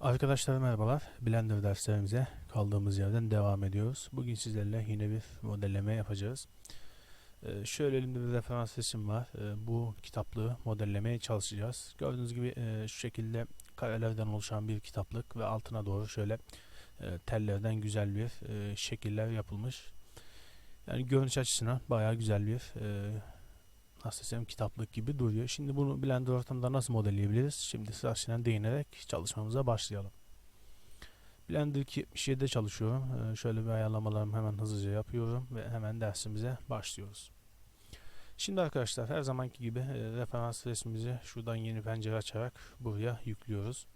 Arkadaşlar merhabalar. Blender derslerimize kaldığımız yerden devam ediyoruz. Bugün sizlerle yine bir modelleme yapacağız. Ee, şöyle elimde bir referans resim var. Ee, bu kitaplığı modellemeye çalışacağız. Gördüğünüz gibi e, şu şekilde karelerden oluşan bir kitaplık ve altına doğru şöyle e, tellerden güzel bir e, şekiller yapılmış. Yani görünüş açısından bayağı güzel bir e, nasıl desem kitaplık gibi duruyor. Şimdi bunu Blender ortamında nasıl modelleyebiliriz? Şimdi sırasıyla değinerek çalışmamıza başlayalım. Blender 77'de çalışıyorum. Ee, şöyle bir ayarlamalarımı hemen hızlıca yapıyorum ve hemen dersimize başlıyoruz. Şimdi arkadaşlar her zamanki gibi e, referans resmimizi şuradan yeni pencere açarak buraya yüklüyoruz.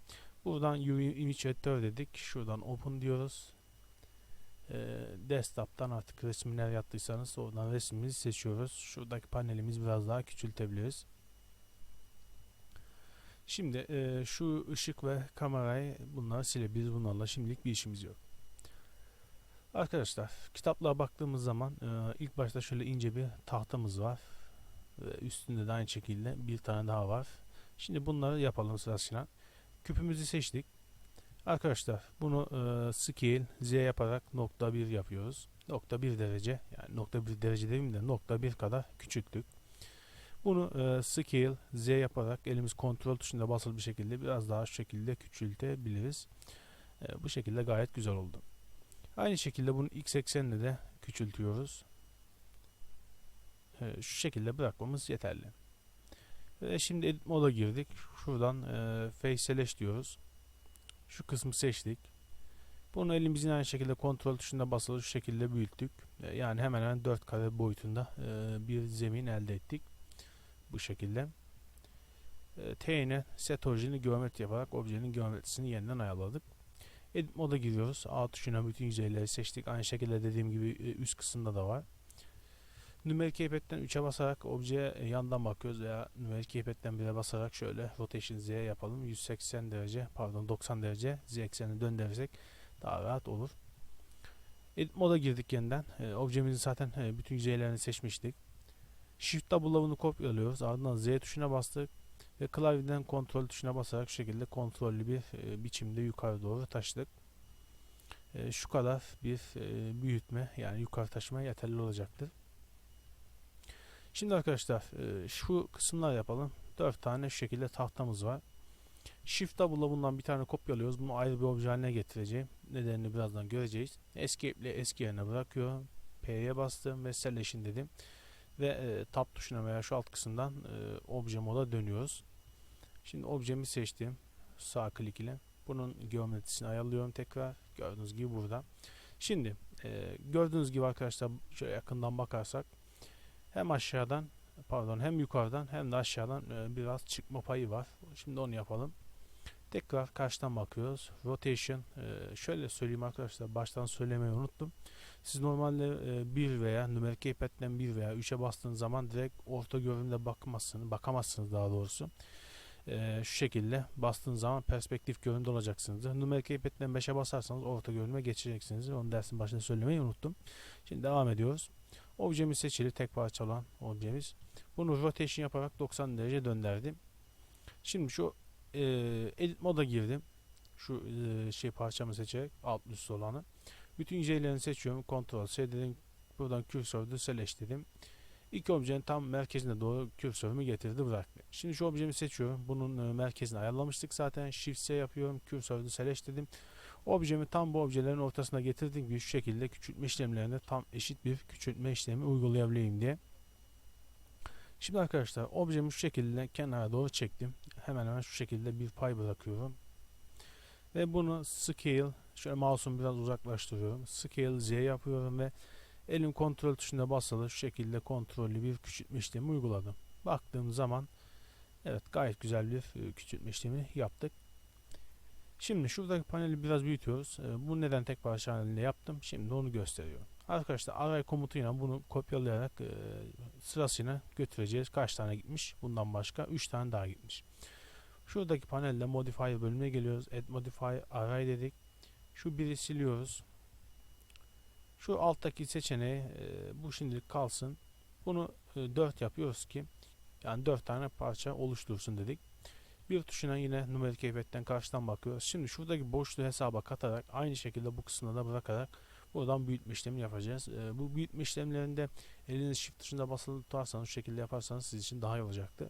Buradan UV Image Editor dedik. Şuradan Open diyoruz. Ee, desktop'tan artık resmi nereye attıysanız oradan resmimizi seçiyoruz. Şuradaki panelimiz biraz daha küçültebiliriz. Şimdi e, şu ışık ve kamerayı bunları silebiliriz. Bunlarla şimdilik bir işimiz yok. Arkadaşlar kitaplığa baktığımız zaman e, ilk başta şöyle ince bir tahtamız var. Ve üstünde de aynı şekilde bir tane daha var. Şimdi bunları yapalım sırasıyla. Küpümüzü seçtik. Arkadaşlar bunu e, scale z yaparak nokta 1 yapıyoruz. Nokta 1 derece yani nokta 1 derece demeyeyim de nokta 1 kadar küçüklük. Bunu e, scale z yaparak elimiz kontrol tuşunda basılı bir şekilde biraz daha şu şekilde küçültebiliriz. E, bu şekilde gayet güzel oldu. Aynı şekilde bunu x ekseninde de küçültüyoruz. E, şu şekilde bırakmamız yeterli. Ve şimdi edit moda girdik. Şuradan e, face selection diyoruz. Şu kısmı seçtik. Bunu elimizin aynı şekilde kontrol tuşuna basılı şu şekilde büyüttük. E, Yani hemen hemen 4 kare boyutunda e, bir zemin elde ettik. Bu şekilde. E, T'ine set orijini geometri yaparak objenin geometrisini yeniden ayarladık. Edit moda giriyoruz. A tuşuna bütün yüzeyleri seçtik. Aynı şekilde dediğim gibi üst kısımda da var. Numerik keypad'den 3'e basarak objeye yandan bakıyoruz veya numerik keypad'den 1'e basarak şöyle rotation Z yapalım. 180 derece pardon 90 derece Z eksenini döndürürsek daha rahat olur. Edit moda girdik yeniden. E, objemizin zaten e, bütün yüzeylerini seçmiştik. Shift bunu kopyalıyoruz. Ardından Z tuşuna bastık ve klavyeden kontrol tuşuna basarak şekilde kontrollü bir e, biçimde yukarı doğru taşıdık. E, şu kadar bir e, büyütme yani yukarı taşıma yeterli olacaktır. Şimdi arkadaşlar e, şu kısımlar yapalım. 4 tane şu şekilde tahtamız var. Shift double'la bundan bir tane kopyalıyoruz. Bunu ayrı bir obje haline getireceğim. Nedenini birazdan göreceğiz. Escape ile eski yerine bırakıyorum. P'ye bastım ve selection dedim. Ve e, tab tuşuna veya şu alt kısımdan e, obje moda dönüyoruz. Şimdi objemi seçtim. Sağ klik ile. Bunun geometrisini ayarlıyorum tekrar. Gördüğünüz gibi burada. Şimdi e, gördüğünüz gibi arkadaşlar şöyle yakından bakarsak hem aşağıdan pardon hem yukarıdan hem de aşağıdan e, biraz çıkma payı var. Şimdi onu yapalım. Tekrar karşıdan bakıyoruz. Rotation e, şöyle söyleyeyim arkadaşlar baştan söylemeyi unuttum. Siz normalde e, 1 veya numerik keypad'den 1 veya 3'e bastığınız zaman direkt orta görünümde bakmazsınız, bakamazsınız daha doğrusu. E, şu şekilde bastığınız zaman perspektif görünümde olacaksınız. Numerik keypad'den 5'e basarsanız orta görünüme geçeceksiniz. Onu dersin başında söylemeyi unuttum. Şimdi devam ediyoruz. Objemiz seçili tek parça olan objemiz. Bunu rotation yaparak 90 derece döndürdüm. Şimdi şu e, edit moda girdim. Şu e, şey parçamı seçerek alt üst olanı. Bütün yüzeylerini seçiyorum. Ctrl C dedim. Buradan cursör'ü select dedim. İlk objenin tam merkezine doğru cursörümü getirdi bıraktı. Şimdi şu objemi seçiyorum. Bunun e, merkezini ayarlamıştık zaten. Shift C yapıyorum. Cursör'ü select dedim. Objemi tam bu objelerin ortasına getirdiğim gibi şu şekilde küçültme işlemlerinde tam eşit bir küçültme işlemi uygulayabileyim diye. Şimdi arkadaşlar objemi şu şekilde kenara doğru çektim. Hemen hemen şu şekilde bir pay bırakıyorum. Ve bunu scale şöyle mouse'umu biraz uzaklaştırıyorum. Scale Z yapıyorum ve elim kontrol tuşuna basılı şu şekilde kontrollü bir küçültme işlemi uyguladım. Baktığım zaman evet gayet güzel bir küçültme işlemi yaptık. Şimdi şuradaki paneli biraz büyütüyoruz. E, bu neden tek parça halinde yaptım? Şimdi onu gösteriyorum. Arkadaşlar array komutuyla bunu kopyalayarak e, sırasıyla götüreceğiz. Kaç tane gitmiş? Bundan başka 3 tane daha gitmiş. Şuradaki panelde modifier bölümüne geliyoruz. Add modifier array dedik. Şu biri siliyoruz. Şu alttaki seçeneği e, bu şimdilik kalsın. Bunu e, 4 yapıyoruz ki yani 4 tane parça oluştursun dedik. Bir tuşuna yine numaralı keyfetten karşıdan bakıyoruz. Şimdi şuradaki boşluğu hesaba katarak aynı şekilde bu kısmına da bırakarak buradan büyütme işlemi yapacağız. Ee, bu büyütme işlemlerinde eliniz shift tuşunda basılı tutarsanız şu şekilde yaparsanız sizin için daha iyi olacaktı.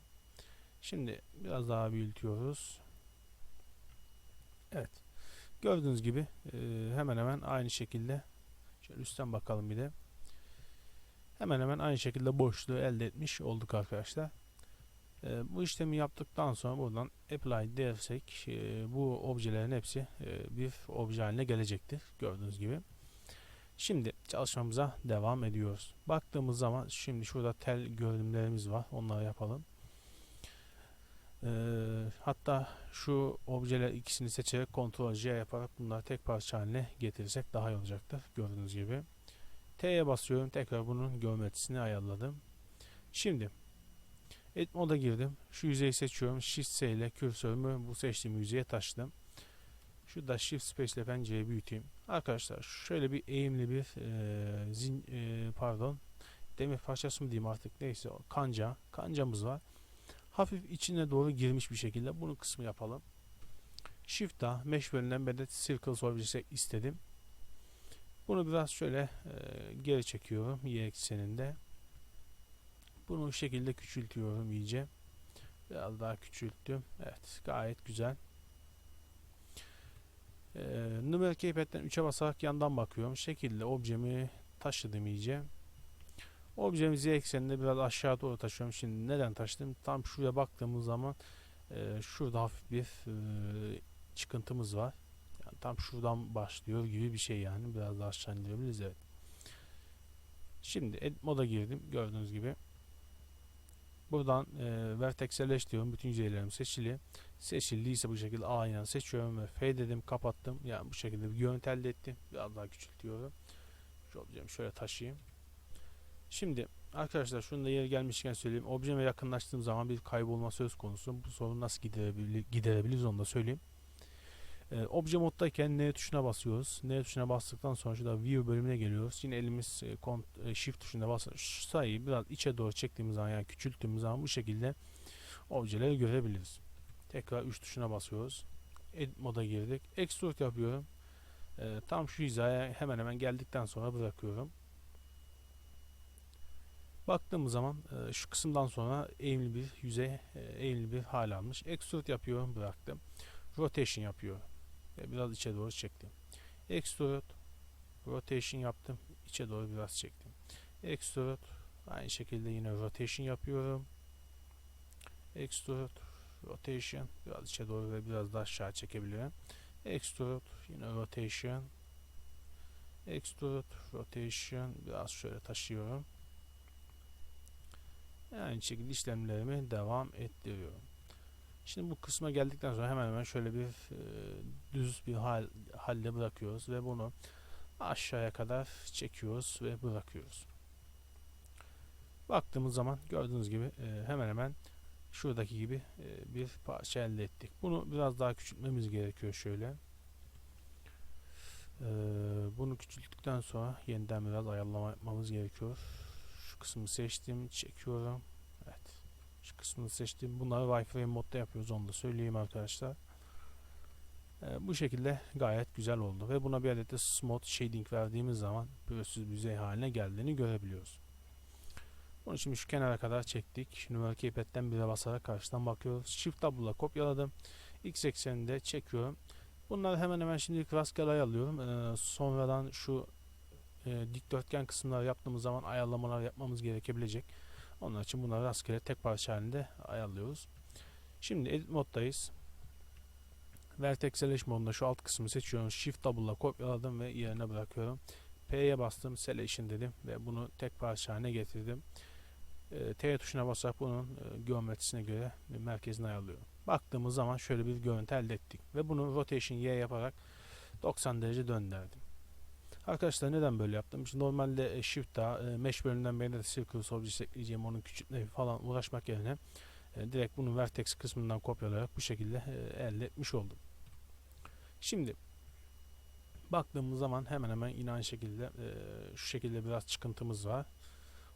Şimdi biraz daha büyütüyoruz. Evet. Gördüğünüz gibi e, hemen hemen aynı şekilde şöyle üstten bakalım bir de. Hemen hemen aynı şekilde boşluğu elde etmiş olduk arkadaşlar. E, bu işlemi yaptıktan sonra buradan apply dersek e, bu objelerin hepsi e, bir obje haline gelecektir. Gördüğünüz gibi. Şimdi çalışmamıza devam ediyoruz. Baktığımız zaman şimdi şurada tel görünümlerimiz var. Onları yapalım. Ee, hatta şu objeler ikisini seçerek Ctrl J yaparak bunları tek parça haline getirirsek daha iyi olacaktır. Gördüğünüz gibi. T'ye basıyorum. Tekrar bunun geometrisini ayarladım. Şimdi Edit moda girdim. Şu yüzeyi seçiyorum. Shift S ile kürsörümü bu seçtiğim yüzeye taşıdım. Şurada Shift Space ile pencereyi büyüteyim. Arkadaşlar şöyle bir eğimli bir e, zin, e, pardon demir parçası mı diyeyim artık neyse kanca kancamız var. Hafif içine doğru girmiş bir şekilde bunu kısmı yapalım. Shift A mesh bölümünden ben de circle olabilecek istedim. Bunu biraz şöyle e, geri çekiyorum y ekseninde. Bunu bu şekilde küçültüyorum iyice. Biraz daha küçülttüm. Evet gayet güzel. Ee, numaralı keypad'den 3'e basarak yandan bakıyorum. Şekilde objemi taşıdım iyice. Objemi z ekseninde biraz aşağı doğru taşıyorum. Şimdi neden taşıdım? Tam şuraya baktığımız zaman e, şurada hafif bir e, çıkıntımız var. Yani tam şuradan başlıyor gibi bir şey yani. Biraz daha aşağı indirebiliriz evet. Şimdi edit moda girdim. Gördüğünüz gibi. Buradan e, vertexeleş diyorum. Bütün yüzeylerim seçili. Seçildiyse bu şekilde A seçiyorum ve F dedim kapattım. Yani bu şekilde bir görüntü elde ettim. Biraz daha küçültüyorum. Objemi şöyle taşıyayım. Şimdi arkadaşlar şunu da yeri gelmişken söyleyeyim. Objeme yakınlaştığım zaman bir kaybolma söz konusu. Bu sorunu nasıl giderebilir, giderebiliriz onu da söyleyeyim. Ee, obje moddayken N tuşuna basıyoruz. N tuşuna bastıktan sonra şurada View bölümüne geliyoruz. Yine elimiz e, kont, e, Shift tuşuna basıp sayıyı biraz içe doğru çektiğimiz zaman yani küçülttüğümüz zaman bu şekilde objeleri görebiliriz. Tekrar 3 tuşuna basıyoruz. Edit moda girdik. Extrude yapıyorum. Ee, tam şu hizaya hemen hemen geldikten sonra bırakıyorum. Baktığımız zaman e, şu kısımdan sonra eğimli bir yüzey, e, eğimli bir hal almış. Extrude yapıyorum, bıraktım. Rotation yapıyor. Ve biraz içe doğru çektim. Extrude, rotation yaptım. içe doğru biraz çektim. Extrude, aynı şekilde yine rotation yapıyorum. Extrude, rotation, biraz içe doğru ve biraz daha aşağı çekebilirim. Extrude, yine rotation. Extrude, rotation, biraz şöyle taşıyorum. Aynı şekilde işlemlerimi devam ettiriyorum. Şimdi bu kısma geldikten sonra hemen hemen şöyle bir e, düz bir hal halde bırakıyoruz ve bunu aşağıya kadar çekiyoruz ve bırakıyoruz. Baktığımız zaman gördüğünüz gibi e, hemen hemen şuradaki gibi e, bir parça elde ettik. Bunu biraz daha küçültmemiz gerekiyor şöyle. E, bunu küçülttükten sonra yeniden biraz ayarlama yapmamız gerekiyor. Şu kısmı seçtim, çekiyorum. Şu kısmını seçtim. Bunları wireframe modda yapıyoruz. Onu da söyleyeyim arkadaşlar. Ee, bu şekilde gayet güzel oldu. Ve buna bir adet de smooth shading verdiğimiz zaman pürüzsüz yüzey haline geldiğini görebiliyoruz. Bunu şimdi şu kenara kadar çektik. Numaralı keypad'den bire basarak karşıdan bakıyoruz. Shift tablo'la kopyaladım. X ekseninde çekiyorum. Bunları hemen hemen şimdi rastgele alıyorum. Ee, sonradan şu e, dikdörtgen kısımları yaptığımız zaman ayarlamalar yapmamız gerekebilecek. Onun için bunları rastgele tek parça halinde ayarlıyoruz. Şimdi edit moddayız. Vertex Selection modunda şu alt kısmı seçiyorum. Shift double'la kopyaladım ve yerine bırakıyorum. P'ye bastım. Selection dedim ve bunu tek parça haline getirdim. E, T tuşuna basarak bunun e, geometrisine göre merkezini ayarlıyorum. Baktığımız zaman şöyle bir görüntü elde ettik. Ve bunu rotation Y yaparak 90 derece döndürdüm. Arkadaşlar neden böyle yaptım? Şimdi normalde e, Shift daha e, Mesh bölümünden beri de Circle Object ekleyeceğim onun küçültme falan uğraşmak yerine e, direkt bunu Vertex kısmından kopyalayarak bu şekilde e, elde etmiş oldum. Şimdi baktığımız zaman hemen hemen yine aynı şekilde şu şekilde biraz çıkıntımız var.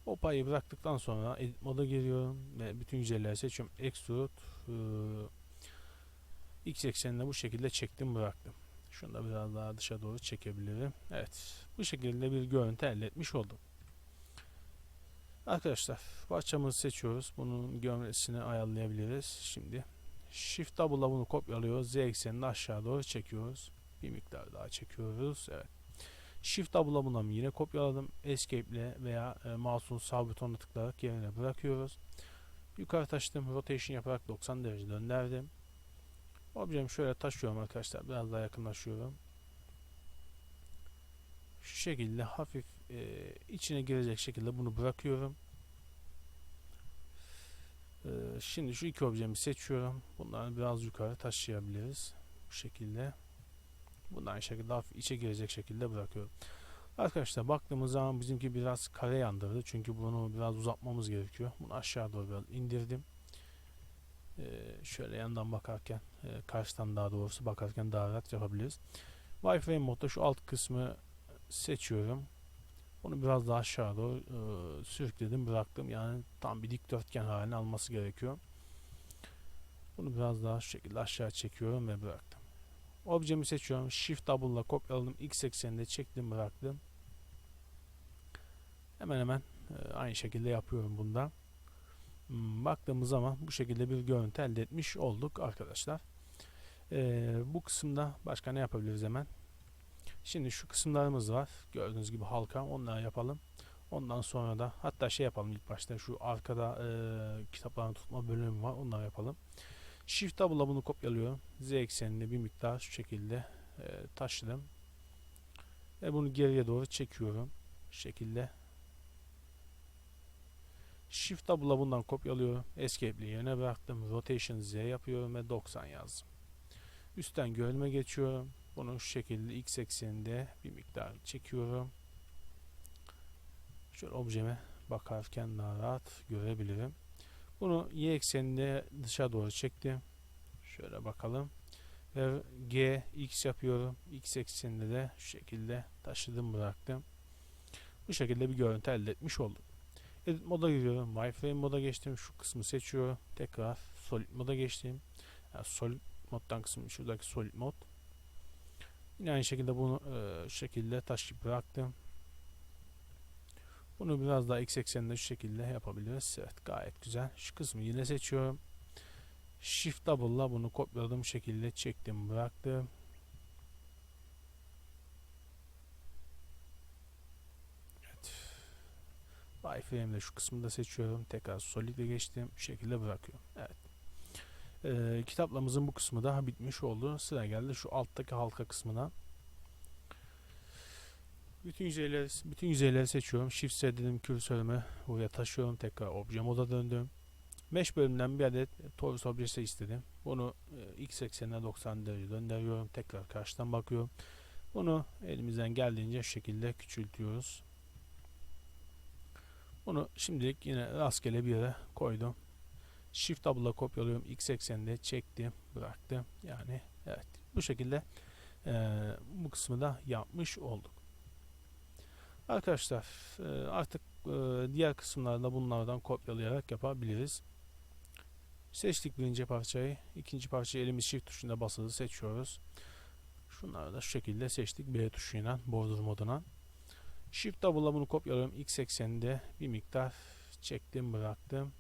O payı bıraktıktan sonra edit moda giriyorum ve bütün yüzeyleri seçiyorum. Extrude X ekseninde bu şekilde çektim bıraktım. Şunu da biraz daha dışa doğru çekebilirim. Evet. Bu şekilde bir görüntü elde etmiş oldum. Arkadaşlar parçamızı seçiyoruz. Bunun geometrisini ayarlayabiliriz. Şimdi Shift Double'la bunu kopyalıyoruz. Z eksenini aşağı doğru çekiyoruz. Bir miktar daha çekiyoruz. Evet. Shift Double'la bunu yine kopyaladım. Escape ile veya e, mouse'un sağ butonuna tıklayarak yerine bırakıyoruz. Yukarı taşıdım. Rotation yaparak 90 derece döndürdüm. Objemi şöyle taşıyorum arkadaşlar. Biraz daha yakınlaşıyorum. Şu şekilde hafif e, içine girecek şekilde bunu bırakıyorum. E, şimdi şu iki objemi seçiyorum. Bunları biraz yukarı taşıyabiliriz. Bu şekilde. Bunu aynı şekilde hafif içe girecek şekilde bırakıyorum. Arkadaşlar baktığımız zaman bizimki biraz kare yandırdı. Çünkü bunu biraz uzatmamız gerekiyor. Bunu aşağı doğru biraz indirdim. Ee, şöyle yandan bakarken e, karşıdan daha doğrusu bakarken daha rahat yapabiliriz. Wi-Fi modda şu alt kısmı seçiyorum. Onu biraz daha aşağı doğru e, sürükledim bıraktım. Yani tam bir dikdörtgen haline alması gerekiyor. Bunu biraz daha şu şekilde aşağı çekiyorum ve bıraktım. Objemi seçiyorum. Shift double ile kopyaladım. X ekseninde çektim bıraktım. Hemen hemen e, aynı şekilde yapıyorum bunda. Hmm, baktığımız zaman bu şekilde bir görüntü elde etmiş olduk arkadaşlar. E, bu kısımda başka ne yapabiliriz hemen? Şimdi şu kısımlarımız var. Gördüğünüz gibi halka onları yapalım. Ondan sonra da hatta şey yapalım ilk başta şu arkada e, kitapların tutma bölümü var. Onları yapalım. Shift Double'la bunu kopyalıyorum. Z ekseninde bir miktar şu şekilde e, taşıdım. Ve bunu geriye doğru çekiyorum. Şu şekilde. Shift Double'la bundan kopyalıyorum. Escape'li yerine bıraktım. Rotation Z yapıyorum ve 90 yazdım. Üstten görünme geçiyorum. Bunu şu şekilde x ekseninde bir miktar çekiyorum. Şöyle objeme bakarken daha rahat görebilirim. Bunu y ekseninde dışa doğru çektim. Şöyle bakalım. Ve g x yapıyorum. x ekseninde de şu şekilde taşıdım bıraktım. Bu şekilde bir görüntü elde etmiş oldum. Edit moda giriyorum. Wi-Fi moda geçtim. Şu kısmı seçiyorum. Tekrar solid moda geçtim. Yani solid moddan kısmı şuradaki solid mod. Yine aynı şekilde bunu e, şu şekilde taşıyıp bıraktım. Bunu biraz daha x ekseninde şu şekilde yapabiliriz. Evet gayet güzel. Şu kısmı yine seçiyorum. Shift double'la bunu kopyaladığım şekilde çektim bıraktım. Wireframe'de şu kısmı da seçiyorum. Tekrar solid'e geçtim. Şu şekilde bırakıyorum. Evet. Ee, kitaplamızın bu kısmı da bitmiş oldu. Sıra geldi şu alttaki halka kısmına. Bütün yüzeyleri, bütün yüzeyleri seçiyorum. Shift S dedim kürsörümü buraya taşıyorum. Tekrar obje moda döndüm. Mesh bölümünden bir adet torus objesi istedim. Bunu e, x eksenine 90 derece döndürüyorum. Tekrar karşıdan bakıyorum. Bunu elimizden geldiğince şekilde küçültüyoruz. Bunu şimdilik yine rastgele bir yere koydum. Shift double'la kopyalıyorum. X ekseninde çektim, bıraktım. Yani evet bu şekilde e, bu kısmı da yapmış olduk. Arkadaşlar e, artık e, diğer kısımlarda bunlardan kopyalayarak yapabiliriz. Seçtik birinci parçayı. ikinci parçayı elimiz shift tuşunda basılı seçiyoruz. Şunları da şu şekilde seçtik. B tuşuyla border moduna. Shift double'la bunu kopyalıyorum. X ekseninde bir miktar çektim bıraktım.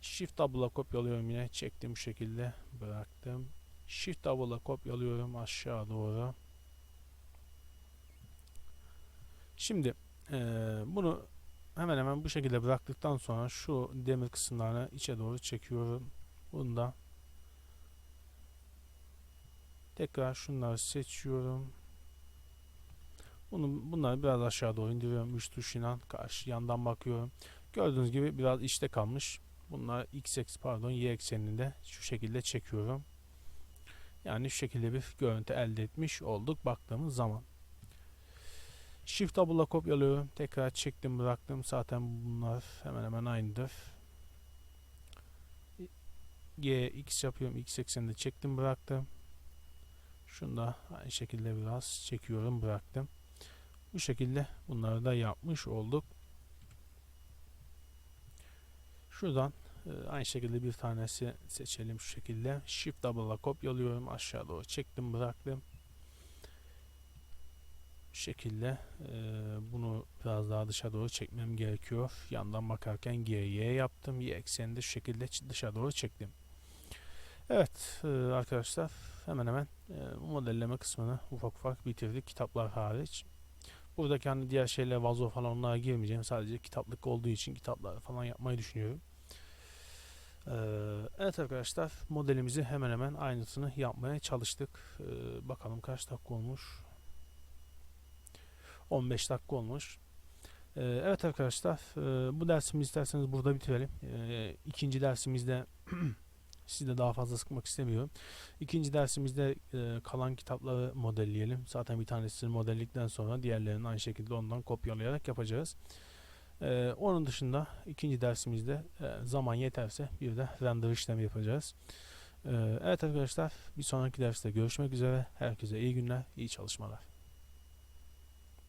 Shift double'la kopyalıyorum yine. Çektim bu şekilde bıraktım. Shift double'la kopyalıyorum aşağı doğru. Şimdi e, bunu hemen hemen bu şekilde bıraktıktan sonra şu demir kısımlarını içe doğru çekiyorum. Bunu da tekrar şunları seçiyorum. Bunu, bunları biraz aşağı doğru indiriyorum. Üç tuşuyla karşı yandan bakıyorum. Gördüğünüz gibi biraz içte kalmış. Bunlar x eks pardon y ekseninde şu şekilde çekiyorum. Yani şu şekilde bir görüntü elde etmiş olduk baktığımız zaman. Shift double'la kopyalıyorum. Tekrar çektim bıraktım. Zaten bunlar hemen hemen aynıdır. G, X yapıyorum. X ekseninde çektim bıraktım. Şunu da aynı şekilde biraz çekiyorum bıraktım. Bu şekilde bunları da yapmış olduk. Şuradan Ee, aynı şekilde bir tanesi seçelim şu şekilde. Shift double'la kopyalıyorum. Aşağı doğru çektim bıraktım. Şu şekilde e, bunu biraz daha dışa doğru çekmem gerekiyor. Yandan bakarken G, Y yaptım. Y eksenini de şu şekilde dışa doğru çektim. Evet e, arkadaşlar hemen hemen e, bu modelleme kısmını ufak ufak bitirdik. Kitaplar hariç. Buradaki hani diğer şeyler vazo falan onlara girmeyeceğim. Sadece kitaplık olduğu için kitaplar falan yapmayı düşünüyorum. Ee, evet arkadaşlar modelimizi hemen hemen aynısını yapmaya çalıştık. Ee, bakalım kaç dakika olmuş. 15 dakika olmuş. Ee, evet arkadaşlar e, bu dersimizi isterseniz burada bitirelim. Ee, ikinci dersimizde sizi de daha fazla sıkmak istemiyorum. İkinci dersimizde e, kalan kitapları modelleyelim. Zaten bir tanesini modelledikten sonra diğerlerini aynı şekilde ondan kopyalayarak yapacağız. Ee, onun dışında ikinci dersimizde e, zaman yeterse bir de render işlemi yapacağız. Ee, evet arkadaşlar bir sonraki derste görüşmek üzere. Herkese iyi günler, iyi çalışmalar.